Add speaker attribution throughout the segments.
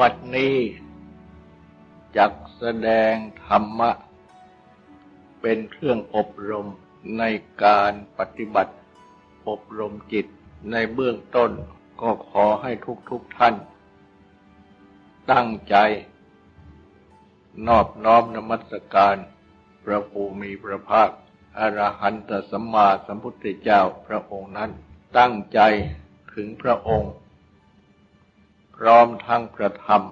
Speaker 1: บัดนี้จักแสดงธรรมะ เป็นเครื่องอบรมในการปฏิบัติ อบรมจิตในเบื้องต้นก็ขอให้ทุกทุกๆท่าน ตั้งใจ นอบน้อมนมัสการ พระภูมิพระภาคอรหันตสัมมาสัมพุทธเจ้าพระองค์นั้น ตั้งใจถึงพระองค์ พร้อมทั้งประธรรม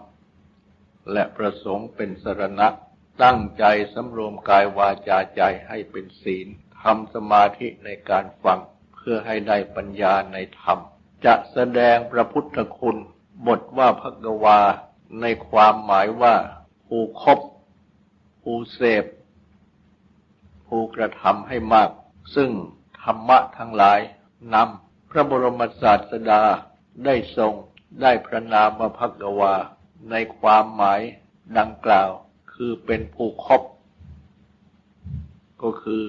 Speaker 1: และประสงค์เป็นสรณะ ตั้งใจสำรวมกายวาจาใจให้เป็นศีลทำสมาธิในการฟังเพื่อให้ได้ปัญญาในธรรม จะแสดงพระพุทธคุณบทว่าพระกวา ในความหมายว่าผู้คบผู้เสพผู้กระทำให้มาก ซึ่งธรรมะทั้งหลายนำพระบรมศาสดาได้ทรงได้พระนามว่าพักวา ในความหมายดังกล่าว คือเป็นผู้คบ ก็คือ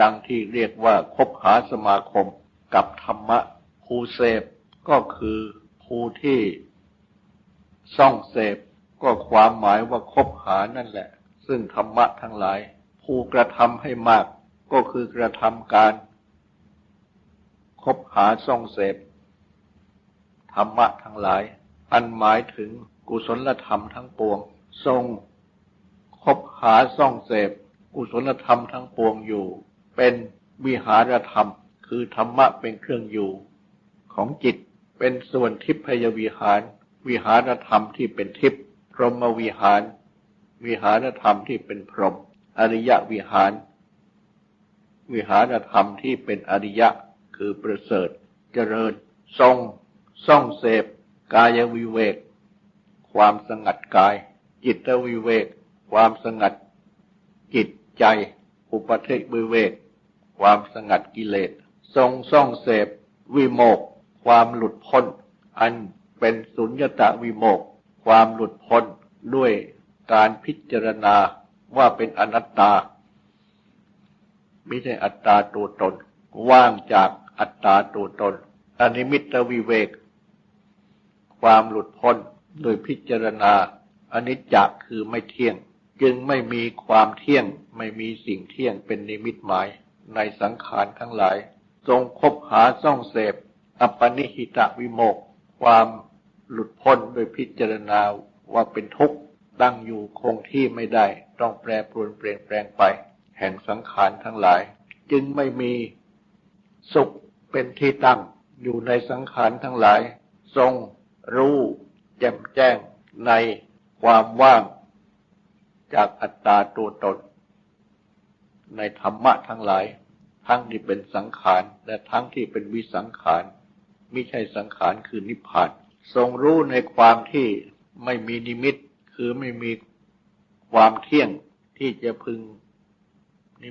Speaker 1: ดังที่เรียกว่าคบหาสมาคมกับธรรมะ ผู้เสพก็คือผู้ที่ ซ่องเสพก็ความหมายว่าคบหานั่นแหละ ซึ่งธรรมะทั้งหลาย ผู้กระทำให้มาก ก็คือกระทำการ คบหาซ่องเสพธรรมะทั้งหลาย อันหมายถึงกุศลธรรมทั้งปวง ทรงคบหาซ่องเสพกุศลธรรมทั้งปวงอยู่ เป็นวิหารธรรม คือธรรมะเป็นเครื่องอยู่ ของจิตเป็นส่วนทิพยวิหาร วิหารธรรมที่เป็นทิพย์พรหมวิหาร วิหารธรรมที่เป็นพรหมอริยวิหาร วิหารธรรมที่เป็นอริยะคือประเสริฐ เจริญ ทรงซ่องเสพ กายวิเวก ความสงัดกาย จิตวิเวก ความสงัด จิตใจ อุปเทวิเวก ความสงัดกิเลส ทรงซ่องเสพ วิโมก ความหลุดพ้น อัน เป็นสุญญตาวิโมกความหลุดพ้นด้วยการพิจารณาว่าเป็นอนัตตา ไม่ใช่อัตตาตัวตน ว่างจากอัตตาตัวตน อนิมิตวิเวก ความหลุดพ้นโดยพิจารณาอนิจจคือไม่เที่ยง จึงไม่มีความเที่ยง ไม่มีสิ่งเที่ยงเป็นนิมิตหมายในสังขารทั้งหลาย ทรงคบหาซ่องเสพ อปปนิหิตะวิโมก ความ หลุดพ้นโดยพิจารณาว่าเป็นทุกข์ตั้งอยู่คงที่ไม่ได้ ต้องแปรปรวนเปลี่ยนแปลงไป แห่งสังขารทั้งหลาย จึงไม่มีสุขเป็นที่ตั้งอยู่ในสังขารทั้งหลาย ทรง รู้แจ่มแจ้งในความว่าง จากอัตตาตัวตน ในธรรมะทั้งหลาย ทั้งที่เป็นสังขารและทั้งที่เป็นวิสังขารไม่ใช่สังขารคือนิพพาน ทรงรู้ในความที่ไม่มีนิมิต คือไม่มีความเที่ยงที่จะพึง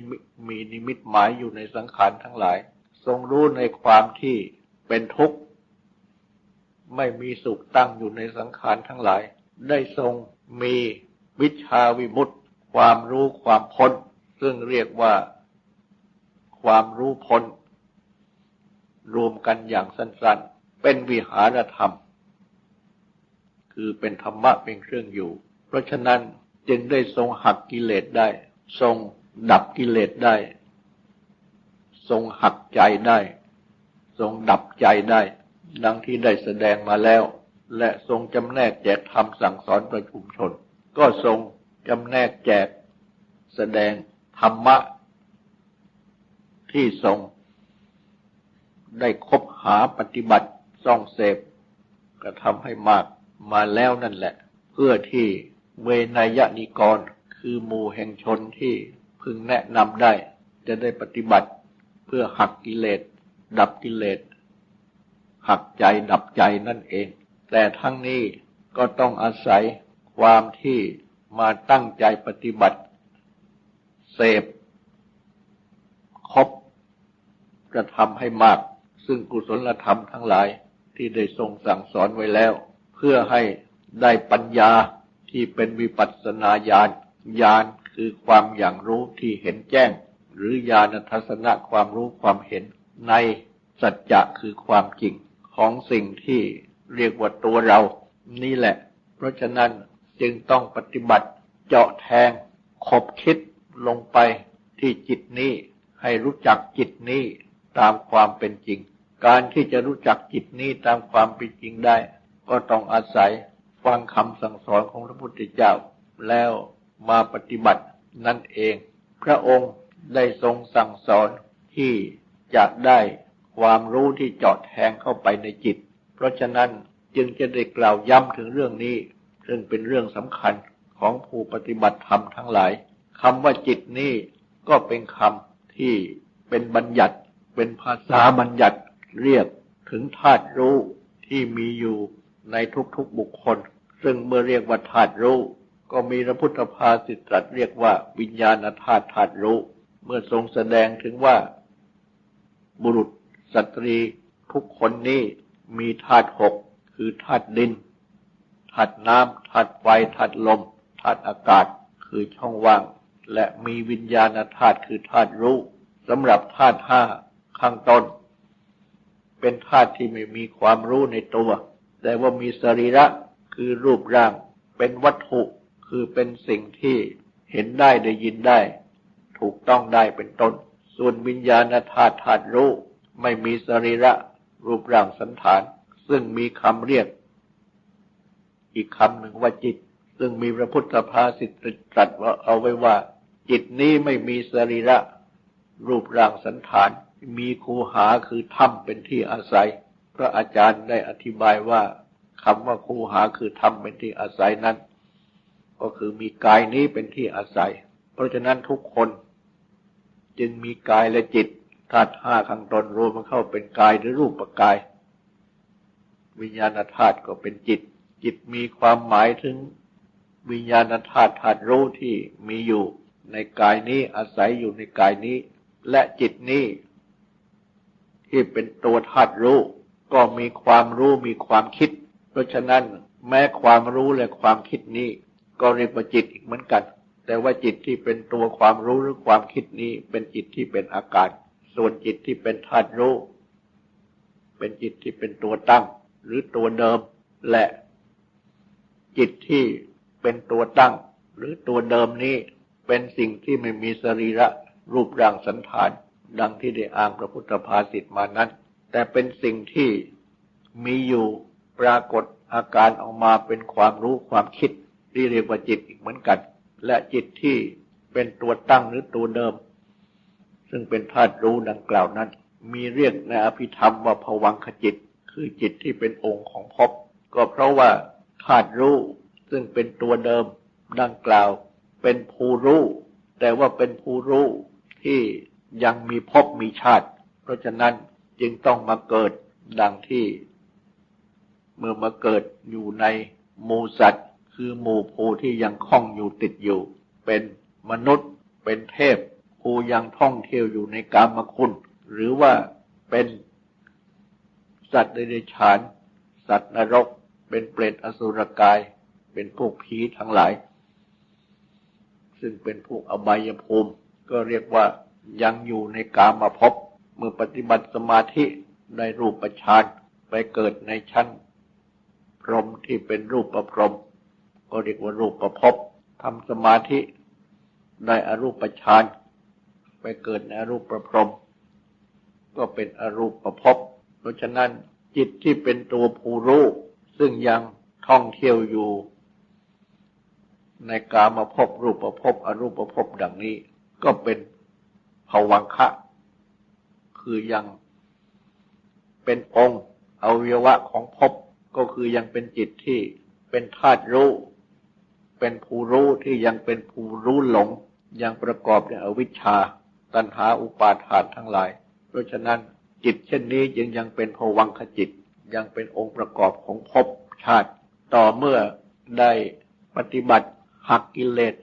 Speaker 1: มมีนิมิตหมายอยู่ในสังขารทั้งหลาย ทรงรู้ในความที่เป็นทุกข์ไม่มีสุขตั้งอยู่ในสังขารทั้งหลาย ได้ทรงมีวิชาวิมุตติความรู้ความพ้น ซึ่งเรียกว่าความรู้พ้น รวมกันอย่างสั้นๆ เป็นวิหารธรรม คือเป็นธรรมะเป็นเครื่องอยู่ เพราะฉะนั้นจึงได้ทรงหักกิเลสได้ ทรงดับกิเลสได้ ทรงหักใจได้ ทรงดับใจได้ ดังที่ได้แสดงมาแล้ว และทรงจำแนกแจกธรรมสั่งสอนประชุมชน ก็ทรงจำแนกแจกแสดงธรรมะ ที่ทรง ได้คบหาปฏิบัติซ่องเสพกระทำให้มาก มาแล้วนั่นแหละ เพื่อที่เวนยนิกร คือหมู่แห่งชนที่พึงแนะนำได้ จะได้ปฏิบัติเพื่อหักกิเลส ดับกิเลส หักใจดับใจนั่นเอง แต่ทั้งนี้ก็ต้องอาศัยความที่มาตั้งใจปฏิบัติ เสพคบกระทำให้มาก ซึ่งกุศลธรรมทั้งหลายที่ได้ทรงสั่งสอนไว้แล้ว เพื่อให้ได้ปัญญาที่เป็นวิปัสสนาญาณญาณคือความอย่างรู้ที่เห็นแจ้ง หรือญาณทัศนะความรู้ความเห็นในสัจจะคือความจริงของสิ่งที่เรียกว่าตัวเรา นี่แหละ เพราะฉะนั้นจึงต้องปฏิบัติเจาะแทงขบคิดลงไปที่จิตนี้ ให้รู้จักจิตนี้ตามความเป็นจริง การที่จะรู้จักจิตนี้ตามความเป็นจริงได้ ก็ต้องอาศัยฟังคำสั่งสอนของพระพุทธเจ้า แล้วมาปฏิบัตินั่นเอง พระองค์ได้ทรงสั่งสอนที่จะได้ความรู้ที่เจาะแทงเข้าไปในจิต เพราะฉะนั้นจึงจะได้กล่าวย้ำถึงเรื่องนี้ ซึ่งเป็นเรื่องสำคัญของผู้ปฏิบัติธรรมทั้งหลายคำว่าจิตนี้ก็เป็นคำที่เป็นบัญญัติ เป็นภาษาบัญญัติเรียกถึงธาตุรู้ที่มีอยู่ ในทุกๆบุคคล ซึ่งเมื่อเรียกว่าธาตุรู้ ก็มีพระพุทธภาษิตตรัสเรียกว่าวิญญาณธาตุธาตุรู้ เมื่อทรงแสดงถึงว่า บุรุษสตรีทุกคนนี้มีธาตุหกคือธาตุดินธาตุน้ำธาตุไฟธาตุลมธาตุอากาศคือช่องว่าง และมีวิญญาณธาตุคือธาตุรู้สำหรับธาตุห้าข้างต้น เป็นธาตุที่ไม่มีความรู้ในตัว แต่ว่ามีสรีระคือรูปร่าง เป็นวัตถุคือเป็นสิ่งที่เห็นได้ได้ยินได้ ถูกต้องได้เป็นต้น ส่วนวิญญาณธาตุธาตุรู้ไม่มีสรีระรูปร่างสันฐาน ซึ่งมีคำเรียก อีกคำหนึ่งว่าจิต ซึ่งมีพระพุทธภาษิตตรัสว่าเอาไว้ว่า จิตนี้ไม่มีสรีระรูปร่างสันฐาน มีคูหาคือถ้ำเป็นที่อาศัย พระอาจารย์ได้อธิบายว่าคำว่าคูหาคือถ้ำเป็นที่อาศัยนั้น ก็คือมีกายนี้เป็นที่อาศัย เพราะฉะนั้นทุกคน จึงมีกายและจิตธาตุห้าข้างตนรวมมันเข้าเป็นกายหรือรูปปกาย วิญญาณธาตุก็เป็นจิต จิตมีความหมายถึงวิญญาณธาตุธาตุรู้ที่มีอยู่ในกายนี้อาศัยอยู่ในกายนี้ และจิตนี้ ที่เป็นตัวธาตุรู้ ก็มีความรู้มีความคิด เพราะฉะนั้นแม้ความรู้และความคิดนี้ ก็เรียกว่าจิตอีกเหมือนกัน แต่ว่าจิตที่เป็นตัวความรู้หรือความคิดนี้ เป็นจิตที่เป็นอาการ ส่วนจิตที่เป็นธาตุรู้ เป็นจิตที่เป็นตัวตั้ง หรือตัวเดิม และ จิตที่เป็นตัวตั้ง หรือตัวเดิมนี้ เป็นสิ่งที่ไม่มีสรีระรูปร่างสันฐาน ดังที่ได้อ้างพระพุทธภาษิตมานั้น แต่เป็นสิ่งที่มีอยู่ปรากฏอาการออกมาเป็นความรู้ความคิดที่เรียกว่าจิตอีกเหมือนกัน และจิตที่เป็นตัวตั้งหรือตัวเดิม ซึ่งเป็นธาตุรู้ดังกล่าวนั้น มีเรียกในอภิธรรมว่าภวังขจิต คือจิตที่เป็นองค์ของภพก็เพราะว่าธาตุรู้ซึ่งเป็นตัวเดิมดังกล่าว เป็นภูรู้ แต่ว่าเป็นภูรู้ที่ยังมีภพมีชาติ เพราะฉะนั้น จึงต้องมาเกิดดังที่ เมื่อมาเกิดอยู่ในหมู่สัตว์ คือหมู่ภูที่ยังคล้องอยู่ติดอยู่ เป็นมนุษย์เป็นเทพผู้ยังท่องเที่ยวอยู่ในกามคุณ หรือว่าเป็นสัตว์เดรัจฉาน สัตว์นรก เป็นเปรตอสุรกาย เป็นพวกผีทั้งหลาย ซึ่งเป็นพวกอบายภูมิ ก็เรียกว่ายังอยู่ในกามาพ เมื่อปฏิบัติสมาธิได้รูปประชานไปเกิดในชั้น พรหมที่เป็นรูปประพรหมก็เรียกว่ารูปประพบทำสมาธิได้อรูปประชานไปเกิดในอรูปประพรม ก็เป็นอรูปประพบ เพราะฉะนั้นจิตที่เป็นตัวผู้รู้ซึ่งยังท่องเที่ยวอยู่ ในกามาพบรูปประพบอรูปประพบดังนี้ ก็เป็นภวังคะ คือยังเป็นองค์อวัยวะของภพก็คือยังเป็นจิตที่เป็นธาตุรู้ เป็นผู้รู้ที่ยังเป็นผู้รู้หลง ยังประกอบด้วยอวิชชา ตัณหาอุปาทานทั้งหลาย เพราะฉะนั้นจิตเช่นนี้ยังยังเป็นภวังคจิต ยังเป็นองค์ประกอบของภพชาติ ต่อเมื่อได้ปฏิบัติหักกิเลส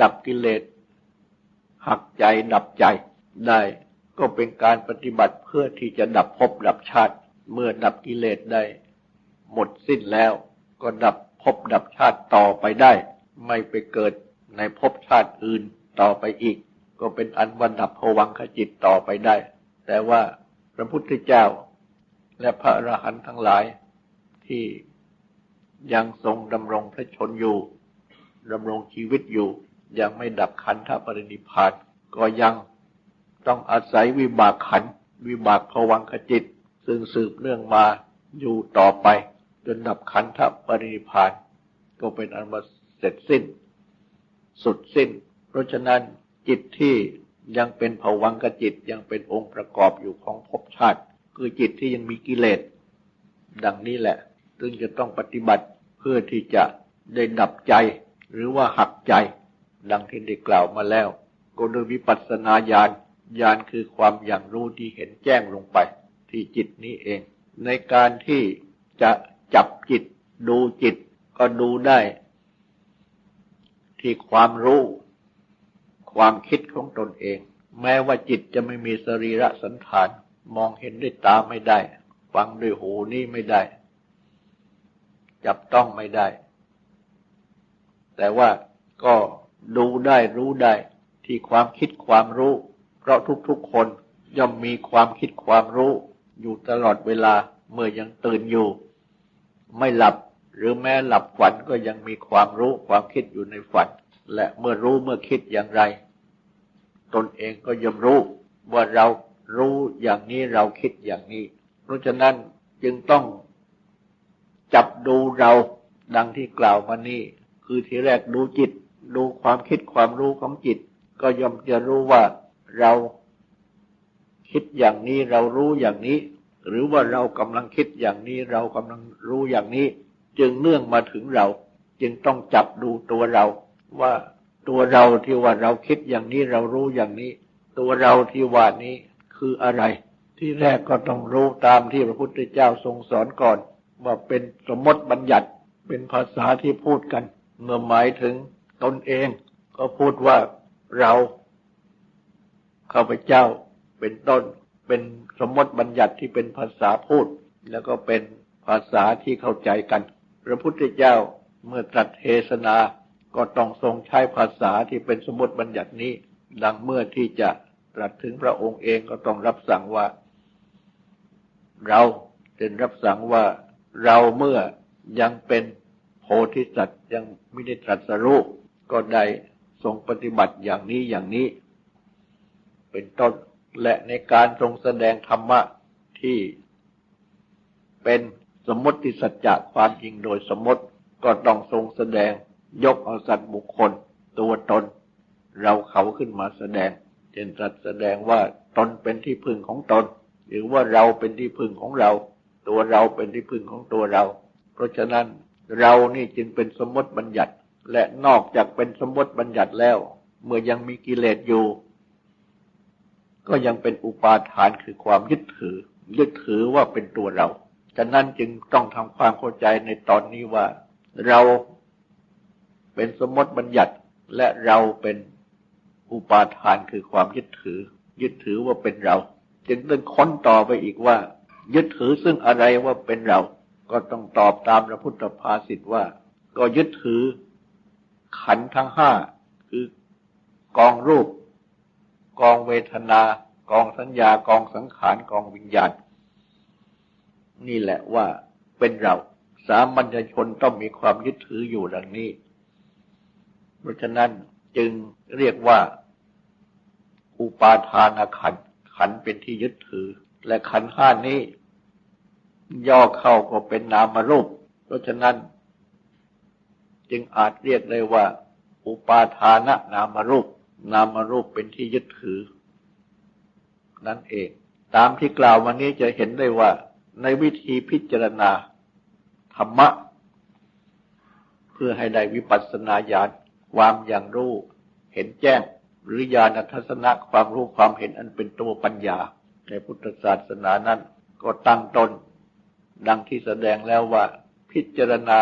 Speaker 1: ดับกิเลสหักใจดับใจได้ ก็เป็นการปฏิบัติเพื่อที่จะดับภพดับชาติ เมื่อดับกิเลสได้ หมดสิ้นแล้ว ก็ดับภพดับชาติต่อไปได้ ไม่ไปเกิดในภพชาติอื่นต่อไปอีก ก็เป็นอันวันดับภวังขจิตต่อไปได้ แต่ว่าพระพุทธเจ้า และพระอรหันต์ทั้งหลายที่ยังทรงดำรงพระชนอยู่ดำรงชีวิตอยู่ ยังไม่ดับขันธปรินิพานก็ยัง ต้องอาศัยวิบากขัน วิบากภวังขจิต ซึ่งสืบเนื่องมาอยู่ต่อไป จนดับขันธปรินิพาน ก็เป็นอันว่าเสร็จสิ้น สุดสิ้น เพราะฉะนั้นจิตที่ยังเป็นภวังกจิตยังเป็นองค์ประกอบอยู่ของภพชาติ คือจิตที่ยังมีกิเลส ดังนี้แหละ ซึ่งจะต้องปฏิบัติเพื่อที่จะได้ดับใจ หรือว่าหักใจ ดังที่ได้กล่าวมาแล้ว ก็โดยวิปัสสนาญาณ ญาณคือความอย่างรู้ที่เห็นแจ้งลงไป ที่จิตนี้เอง ในการที่จะจับจิต ดูจิตก็ดูได้ ที่ความรู้ ความคิดของตนเอง แม้ว่าจิตจะไม่มีสรีระสันฐาน มองเห็นด้วยตาไม่ได้ ฟังด้วยหูนี่ไม่ได้ จับต้องไม่ได้ แต่ว่าก็ดูได้รู้ได้ที่ความคิดความรู้ เพราะทุกๆคนย่อมมีความคิดความรู้อยู่ตลอดเวลาเมื่อยังตื่นอยู่ ไม่หลับหรือแม้หลับฝันก็ยังมีความรู้ความคิดอยู่ในฝัน และเมื่อรู้เมื่อคิดอย่างไร ตนเองก็ย่อมรู้ว่าเรารู้อย่างนี้เราคิดอย่างนี้ เพราะฉะนั้นจึงต้องจับดูเราดังที่กล่าวมานี้ คือทีแรกดูจิต ดูความคิดความรู้ของจิต ก็ย่อมจะรู้ว่า เราคิดอย่างนี้เรารู้อย่างนี้ หรือว่าเรากำลังคิดอย่างนี้เรากำลังรู้อย่างนี้ จึงเนื่องมาถึงเรา จึงต้องจับดูตัวเรา ว่าตัวเราที่ว่าเราคิดอย่างนี้เรารู้อย่างนี้ ตัวเราที่ว่านี้คืออะไร ที่แรกก็ต้องรู้ตามที่พระพุทธเจ้าทรงสอนก่อน ว่าเป็นสมมติบัญญัติเป็นภาษาที่พูดกัน เมื่อหมายถึงตนเอง ก็พูดว่าเรา ข้าพเจ้าเป็นต้น เป็นสมมติบัญญัติที่เป็นภาษาพูด แล้วก็เป็นภาษาที่เข้าใจกัน พระพุทธเจ้าเมื่อตรัสเทศนาก็ต้องทรงใช้ภาษาที่เป็นสมมติบัญญัตินี้ ดังเมื่อที่จะตรัสถึงพระองค์เองก็ต้องรับสั่งว่า เราเป็นรับสั่งว่าเราเมื่อยังเป็นโพธิสัตว์ยังไม่ได้ตรัสรู้ก็ได้ทรงปฏิบัติอย่างนี้อย่างนี้ เป็นต้นและในการทรงแสดงธรรมะที่เป็นสมมติสัจจะความจริงโดยสมมติก็ต้องทรงแสดงยกเอาสัตว์บุคคล ตัวตน เราเขาขึ้นมาแสดงเช่นตรัสแสดงว่าตนเป็นที่พึ่งของตน หรือว่าเราเป็นที่พึ่งของเรา ตัวเราเป็นที่พึ่งของตัวเรา เพราะฉะนั้นเรานี่จึงเป็นสมมติบัญญัติ และนอกจากเป็นสมมติบัญญัติแล้ว เมื่อยังมีกิเลสอยู่ ก็ยังเป็นอุปาทานคือความยึดถือ ยึดถือว่าเป็นตัวเรา ฉะนั้นจึงต้องทำความเข้าใจในตอนนี้ว่า เราเป็นสมมติบัญญัติและเราเป็นอุปาทานคือความยึดถือ ยึดถือว่าเป็นเรา จึงต้องค้นต่อไปอีกว่า ยึดถือซึ่งอะไรว่าเป็นเรา ก็ต้องตอบตามพระพุทธภาษิตว่า ก็ยึดถือขันทั้งห้าคือกองรูป กองเวทนา กองสัญญากองสังขารกองวิญญาณ นี่แหละว่าเป็นเราสามัญชนต้องมีความยึดถืออยู่ดังนี้ เพราะฉะนั้นจึงเรียกว่า อุปาทานขันขันเป็นที่ยึดถือ และขันห้านี้ ย่อเข้าก็เป็นนามรูป เพราะฉะนั้น จึงอาจเรียกได้ว่า อุปาทานนามรูป นามรูปเป็นที่ยึดถือ นั่นเอง ตามที่กล่าวมานี้จะเห็นได้ว่า ในวิธีพิจารณา ธรรมะ เพื่อให้ได้วิปัสสนาญาณความอย่างรู้ เห็นแจ้ง หรือญาณทัศนะความรู้ความเห็นอันเป็นตัวปัญญา ในพุทธศาสนานั้น ก็ตั้งตนดังที่แสดงแล้วว่า พิจารณา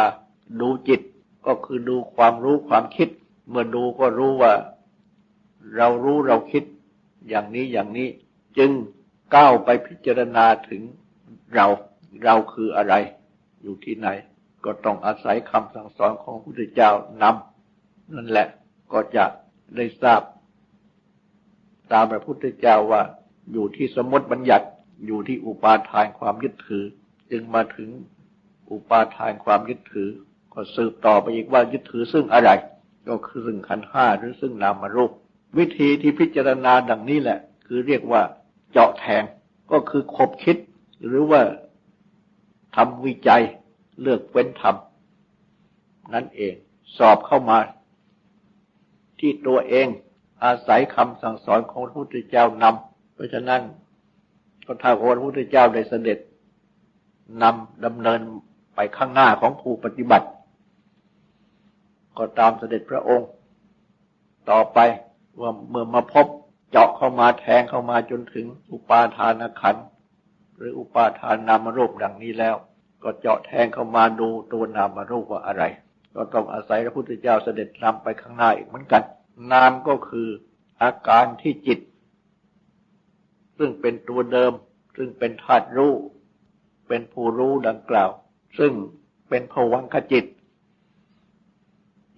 Speaker 1: ดูจิตก็คือดูความรู้ความคิด เมื่อดูก็รู้ว่า เรารู้เราคิดอย่างนี้อย่างนี้จึงก้าวไปพิจารณาถึงเราเราคืออะไร อยู่ที่ไหน ก็ต้องอาศัยคำสั่งสอนของพระพุทธเจ้านำนั่นแหละก็จะได้ทราบ ตามพระพุทธเจ้าว่าอยู่ที่สมมติบัญญัติอยู่ที่อุปาทานความยึดถือ จึงมาถึงอุปาทานความยึดถือ ก็สืบต่อไปอีกว่ายึดถือซึ่งอะไร ก็คือซึ่งขันห้าหรือซึ่งนามรูป วิธีที่พิจารณาดังนี้แหละ คือเรียกว่าเจาะแทงก็คือคบคิด หรือว่าทำวิจัยเลือกเว้นทำนั่นเองสอบเข้ามา ที่ตัวเองอาศัยคำสั่งสอนของพระพุทธเจ้านำเพราะฉะนั้นก็ถ้าพระพุทธเจ้าได้เสด็จนำดำเนินไปข้างหน้าของผู้ปฏิบัติ ก็ตามเสด็จพระองค์ ต่อไป ว่าเมื่อมาพบเจาะเข้ามาแทงเข้ามาจนถึงอุปาทานขันหรืออุปาทานนามรูปดังนี้แล้ว ก็เจาะแทงเข้ามาดูตัวนามรูปว่าอะไร ก็ต้องอาศัยพระพุทธเจ้าเสด็จนำไปข้างหน้าอีกเหมือนกัน นามก็คืออาการที่จิต ซึ่งเป็นตัวเดิม ซึ่งเป็นธาตุรู้ เป็นผู้รู้ดังกล่าว ซึ่งเป็นภวังคจิต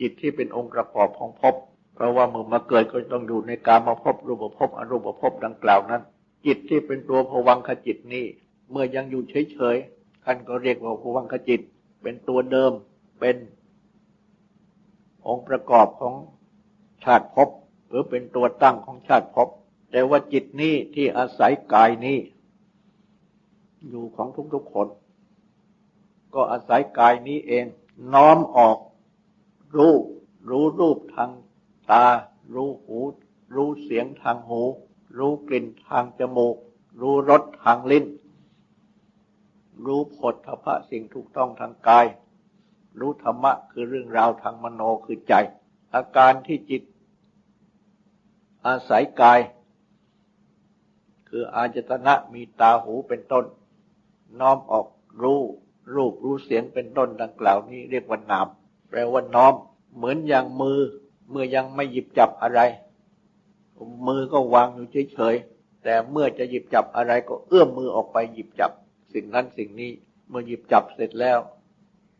Speaker 1: จิตที่เป็นองค์ประกอบของภพ เพราะว่าเมื่อมาเกิดก็ต้องอยู่ในการมาพบรูปภพอรูปภพดังกล่าวนั้น จิตที่เป็นตัวภวังคจิตนี้เมื่อยังอยู่เฉยๆท่านก็เรียกว่าภวังคจิต เป็นตัวเดิมเป็น องค์ประกอบของชาติภพหรือเป็นตัวตั้งของชาติภพแต่ว่าจิตนี้ที่อาศัยกายนี้ อยู่ของทุกๆคน ก็อาศัยกายนี้เอง น้อมออก รูปรู้รูปทาง ตา รู้หู รู้เสียงทางหู รู้กลิ่นทางจมูก รู้รสทางลิ้น รู้ผลทพะสิ่งถูกต้องทางกาย รู้ธรรมะคือเรื่องราวทางมโนคือใจ อาการที่จิต อาศัยกาย คืออาจตนะมีตาหูเป็นต้น น้อมออกรู้รูปรู้เสียงเป็นต้นดังกล่าวนี้เรียกว่านามแปลว่าน้อม เหมือนอย่างมือ เมื่อยังไม่หยิบจับอะไร มือก็วางอยู่เฉยๆแต่เมื่อจะหยิบจับอะไรก็เอื้อมมือออกไปหยิบจับ สิ่งนั้นสิ่งนี้เมื่อหยิบจับเสร็จแล้ว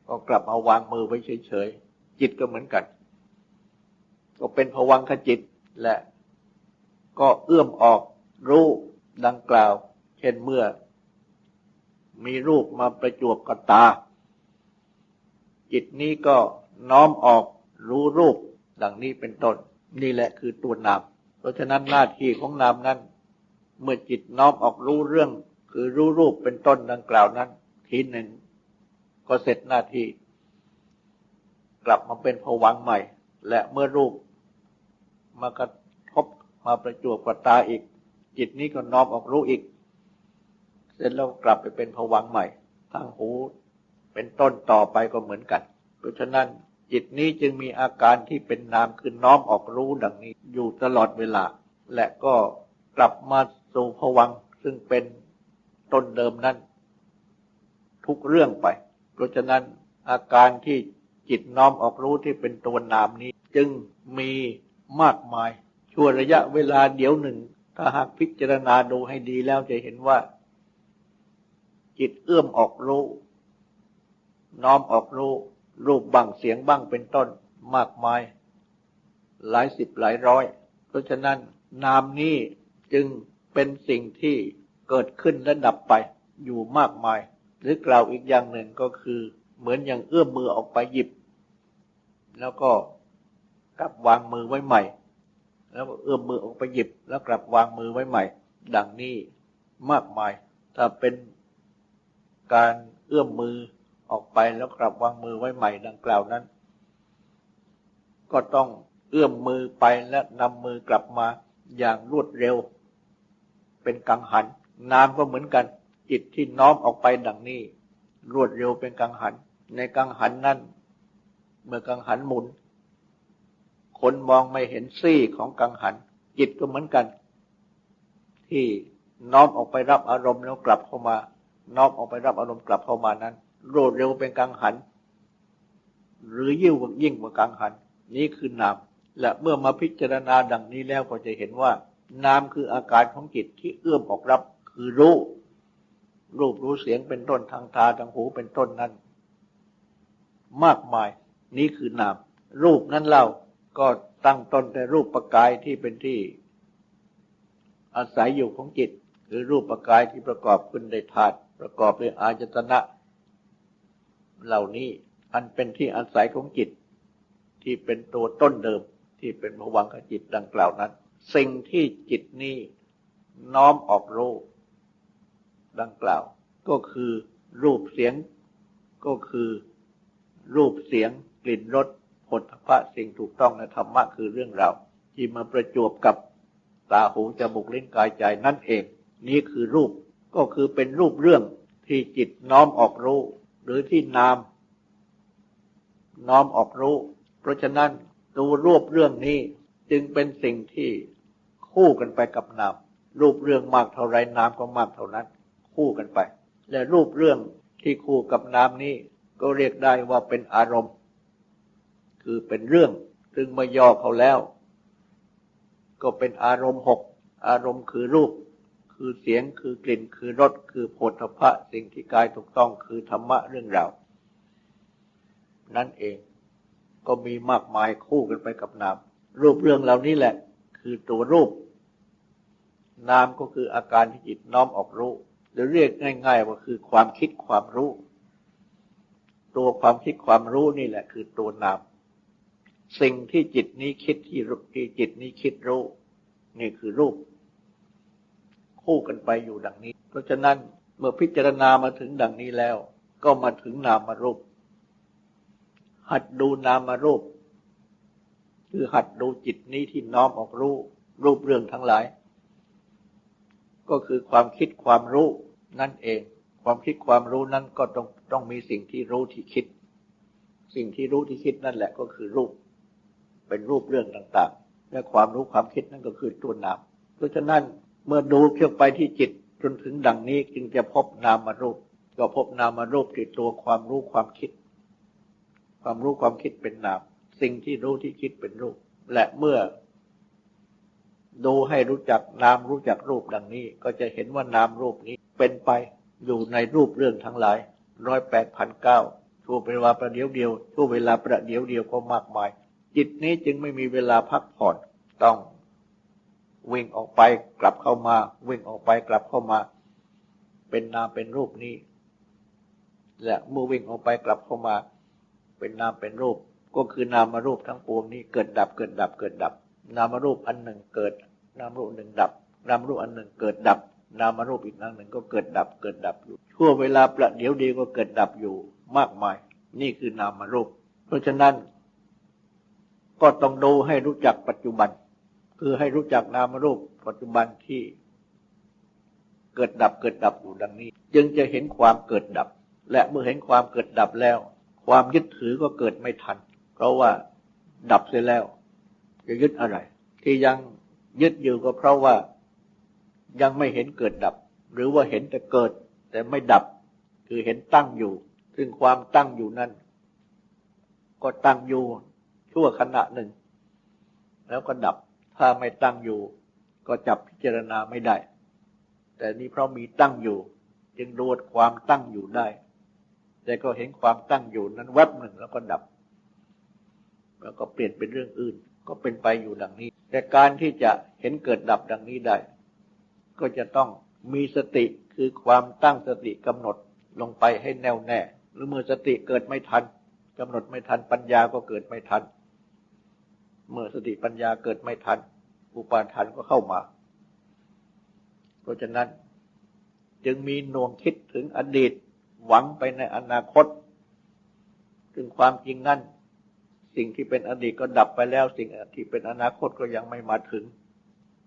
Speaker 1: ก็กลับมาวางมือไว้เฉยๆจิตก็เหมือนกัน ก็เป็นภวังคจิตและ ก็เอื้อมออกรู้ดังกล่าว เช่นเมื่อ มีรูปมาประจวบกับตา จิตนี้ก็น้อมออกรู้รูป ดังนี้เป็นต้นนี่แหละคือตัวนาม เพราะฉะนั้นหน้าที่ของนามนั้น เมื่อจิตน้อมออกรู้เรื่อง คือรู้รูปเป็นต้นดังกล่าวนั้น ทีหนึ่งก็เสร็จหน้าที่ กลับมาเป็นผวังใหม่ และเมื่อรูปมากระทบมาประจวบกับตาอีก จิตนี้ก็น้อมออกรู้อีก เสร็จแล้วกลับไปเป็นผวังใหม่ทางหูเป็นต้นต่อไปก็เหมือนกัน เพราะฉะนั้น จิตนี้จึงมีอาการที่เป็นนามคือน้อมออกรู้ดังนี้ อยู่ตลอดเวลา และก็กลับมาสู่ผวังซึ่งเป็นต้นเดิมนั้น ทุกเรื่องไป เพราะฉะนั้นอาการที่จิตน้อมออกรู้ที่เป็นตัวนามนี้ จึงมีมากมาย ชั่วระยะเวลาเดียวหนึ่ง ถ้าหากพิจารณาดูให้ดีแล้วจะเห็นว่า จิตเอื้อมออกรู้ น้อมออกรู้ รูปบ้างเสียงบ้างเป็นต้นมากมาย หลายสิบหลายร้อย เพราะฉะนั้นนามนี้จึงเป็นสิ่งที่เกิดขึ้นและดับไปอยู่มากมาย หรือกล่าวอีกอย่างหนึ่งก็คือ เหมือนอย่างเอื้อมมือออกไปหยิบ แล้วก็กลับวางมือไว้ใหม่ แล้วเอื้อมมือออกไปหยิบ แล้วกลับวางมือไว้ใหม่ ดังนี้มากมาย ถ้าเป็นการเอื้อมมือ ออกไปแล้วกลับวางมือไว้ใหม่ดังกล่าวนั้น ก็ต้องเอื้อมมือไปและนำมือกลับมาอย่างรวดเร็ว เป็นกังหัน น้ำก็เหมือนกัน จิตที่น้อมออกไปดังนี้ รวดเร็วเป็นกังหัน ในกังหันนั้นเมื่อกังหันหมุน คนมองไม่เห็นซี่ของกังหัน จิตก็เหมือนกัน ที่น้อมออกไปรับอารมณ์แล้วกลับเข้ามา น้อมออกไปรับอารมณ์กลับเข้ามานั้น รวดเร็วเป็นกังหัน หรือยิ่งกว่ายิ่งกว่ากังหัน นี้คือนาม และเมื่อมาพิจารณาดังนี้แล้วก็จะเห็นว่านามคืออาการของจิตที่เอื้อมออกรับคือรู้รูปรู้เสียงเป็นต้นทางตาทางหูเป็นต้นนั้น มากมายนี้คือนาม รูปนั้นเราก็ตั้งต้นแต่รูปประกายที่เป็นที่ อาศัยอยู่ของจิต หรือรูปประกายที่ประกอบขึ้นในธาตุประกอบด้วยอาจตนะ เหล่านี้อันเป็นที่อาศัยของจิต ที่เป็นตัวต้นเดิมที่เป็นภวังคจิตดังกล่าวนั้น สิ่งที่จิตนี้น้อมออกรู้ดังกล่าว ก็คือรูปเสียง ก็คือรูปเสียง กลิ่นรสผลพระสิ่งถูกต้องในธรรมะคือเรื่องราวที่มาประจวบกับตาหูจมูกลิ้นกายใจนั่นเอง นี่คือรูปก็คือเป็นรูปเรื่องที่จิตน้อมออกรู้ หรือที่นาม น้อมออกรู้ เพราะฉะนั้นตัวรูปเรื่องนี้จึงเป็นสิ่งที่คู่กันไปกับนาม รูปเรื่องมากเท่าไรนามก็มากเท่านั้น คู่กันไป และรูปเรื่องที่คู่กับนามนี้ ก็เรียกได้ว่าเป็นอารมณ์ คือเป็นเรื่องซึ่งมาย่อเขาแล้ว ก็เป็นอารมณ์หกอารมณ์คือรูป คือเสียงคือกลิ่นคือรสคือโผฏฐพะสิ่งที่กายถูกต้องคือธรรมะเรื่องราวนั่นเองก็มีมากมายคู่กันไปกับนาม รูปเรื่องเหล่านี้แหละ คือตัวรูป นามก็คืออาการที่จิตน้อมออกรู้หรือเรียกง่าย ๆ ว่าคือความคิดความรู้ ตัวความคิดความรู้นี่แหละ คือตัวนาม สิ่งที่จิตนี้คิดที่ที่จิตนี้คิดรู้ นี่คือรูป คู่กันไปอยู่ดังนี้ เพราะฉะนั้นเมื่อพิจารณามาถึงดังนี้แล้ว ก็มาถึงนามารูป หัดดูนามารูป คือหัดดูจิตนี้ที่น้อมออกรู้รูปเรื่องทั้งหลาย ก็คือความคิดความรู้นั่นเอง ความคิดความรู้นั้นก็ต้องต้องมีสิ่งที่รู้ที่คิด สิ่งที่รู้ที่คิดนั่นแหละก็คือรูป เป็นรูปเรื่องต่างๆ และความรู้ความคิดนั่นก็คือตัวนามเพราะฉะนั้น เมื่อดูเพียงไปที่จิตจนถึงดังนี้จึงจะพบนามารูป ก็พบนามารูปที่ตัวความรู้ความคิด ความรู้ความคิดเป็นนาม สิ่งที่รู้ที่คิดเป็นรูป และเมื่อ ดูให้รู้จักนามรู้จักรูปดังนี้ ก็จะเห็นว่านามรูปนี้เป็นไปอยู่ในรูปเรื่องทั้งหลายร้อยแปดพันเก้าชั่วเวลาประเดี๋ยวเดียวชั่วเวลาประเดี๋ยวเดียวก็มากมาย จิตนี้จึงไม่มีเวลาพักผ่อน ต้อง วิ่งออกไปกลับเข้ามา วิ่งออกไปกลับเข้ามา เป็นนามเป็นรูปนี้และเมื่อวิ่งออกไปกลับเข้ามา เป็นนามเป็นรูป ก็คือนามารูปทั้งปวงนี้เกิดดับเกิดดับเกิดดับ นามารูปอันหนึ่งเกิด นามรูปหนึ่งดับ นามรูปอันหนึ่งเกิดดับ นามารูปอีกอันหนึ่งก็เกิดดับเกิดดับอยู่ชั่วเวลาประเดี๋ยวเดียวก็เกิดดับอยู่มากมาย นี่คือนามารูป เพราะฉะนั้น ก็ต้องดูให้รู้จักปัจจุบัน คือให้รู้จักนามรูปปัจจุบันที่เกิดดับเกิดดับอยู่ดังนี้ จึงจะเห็นความเกิดดับ และเมื่อเห็นความเกิดดับแล้ว ความยึดถือก็เกิดไม่ทัน เพราะว่าดับเสียแล้ว จะยึดอะไร ที่ยังยึดอยู่ก็เพราะว่ายังไม่เห็นเกิดดับ หรือว่าเห็นแต่เกิด แต่ไม่ดับ คือเห็นตั้งอยู่ ซึ่งความตั้งอยู่นั้น ก็ตั้งอยู่ชั่วขณะหนึ่ง แล้วก็ดับ ถ้าไม่ตั้งอยู่ ก็จับพิจารณาไม่ได้ แต่นี้เพราะมีตั้งอยู่ จึงดูความตั้งอยู่ได้ แต่ก็เห็นความตั้งอยู่นั้นแวบหนึ่งแล้วก็ดับ แล้วก็เปลี่ยนเป็นเรื่องอื่น ก็เป็นไปอยู่ดังนี้ แต่การที่จะเห็นเกิดดับดังนี้ได้ ก็จะต้องมีสติคือความตั้งสติกำหนดลงไปให้แน่วแน่ หรือเมื่อสติเกิดไม่ทันกำหนดไม่ทันปัญญาก็เกิดไม่ทัน เมื่อสติปัญญาเกิดไม่ทัน อุปาทานก็เข้ามา เพราะฉะนั้น จึงมีน่วงคิดถึงอดีตหวังไปในอนาคต ถึงความจริงนั้นสิ่งที่เป็นอดีตก็ดับไปแล้ว สิ่งที่เป็นอนาคตก็ยังไม่มาถึง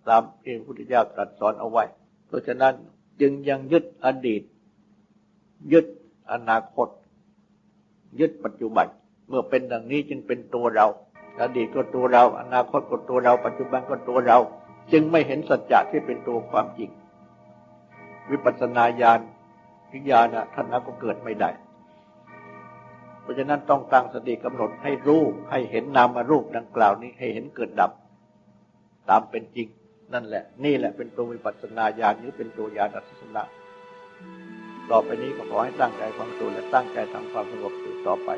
Speaker 1: ตามที่พระพุทธเจ้าตรัสสอนเอาไว้ เพราะฉะนั้นจึงยังยึดอดีต ยึดอนาคต ยึดปัจจุบัน เมื่อเป็นดังนี้จึงเป็นตัวเรา อดีตก็ตัวเรา อนาคตก็ตัวเรา ปัจจุบันก็ตัวเรา จึงไม่เห็นสัจจะที่เป็นตัวความจริง วิปัสสนาญาณวิญญาณท่านนั้นก็เกิดไม่ได้ เพราะฉะนั้นต้องตั้งสติกำหนดให้รู้ให้เห็นนามารูปดังกล่าวนี้ให้เห็นเกิดดับ ตามเป็นจริง นั่นแหละ นี่แหละเป็นตัววิปัสสนาญาณหรือเป็นตัวญาณทัศนะต่อไปนี้ก็ขอให้ตั้งใจความสุขและตั้งใจทำความสงบสืบต่อไป